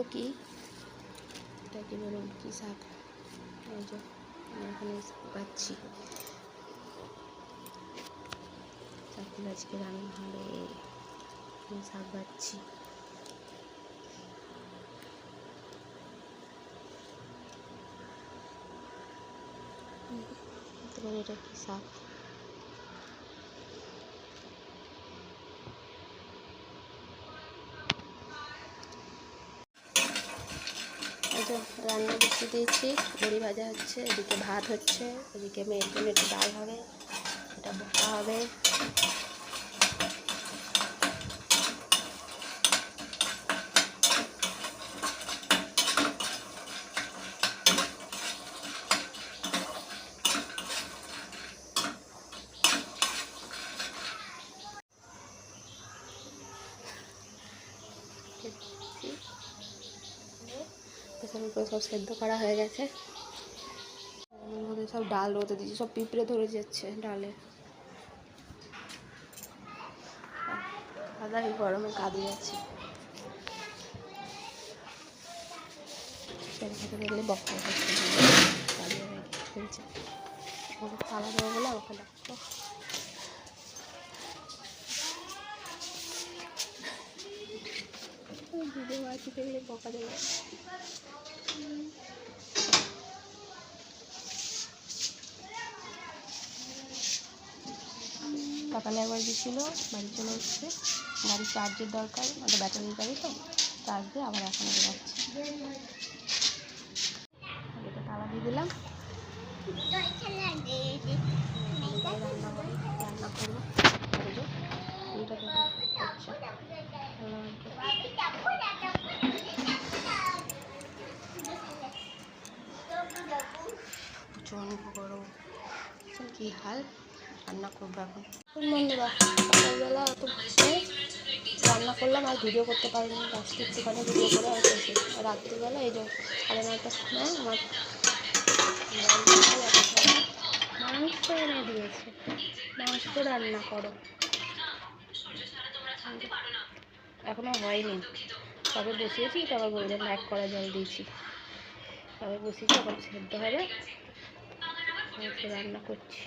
শাকগুলো কি? এটা কি বলুন, কি শাক? এই যে এখানে পাচ্ছি। শাকগুলো আজকে রান্না হবে। শাক পাচ্ছি তোমার এটা কি শাক? যে রান্না বসে দিয়েছি। বড়ি ভাজা হচ্ছে, এদিকে ভাত হচ্ছে, এদিকে মেয়ের জন্য একটু ডাল হবে, এটা বোকা হবে। এখানে করে সব সেদ্ধ করা হয়ে গেছে। সব ডাল রোদে দিয়েছি, সব পিঁপড়ে ধরে যাচ্ছে ডালে। দাদা এই গরমে কাঁদে যাচ্ছে। দেখলে ওকে তালা দেবো বলে আমাকে ডাকতো গেলে দেবে। সকালে একবার গেছিল বাড়ি চলে এসছে। বাড়ির চার্জের দরকার, ওটা ব্যাটারির গাড়ি তো, চার্জ দিয়ে আবার এখন যাচ্ছে। তালা দিয়ে দিলাম রান্না করি রান্না করব এই যে, এইটা দেখো, আচ্ছা প্রচণ্ড গরম কী হাল রান্না করব এখন বন্ধুরা সকালবেলা অত রান্না করলাম আর ভিডিও করতে পারিনি লাস্ট একটুখানি ভিডিও করে আর শেষে রাত্রিবেলা এই যে সাড়ে নটার সময় আমার মাংস এনে দিয়েছে মাংস রান্না করো এখনও হয়নি। তবে বসিয়েছি, তবে বললাম এক করা জল দিয়েছি। তবে বসিয়েছি, এখন সেদ্ধ হবে। রান্না করছি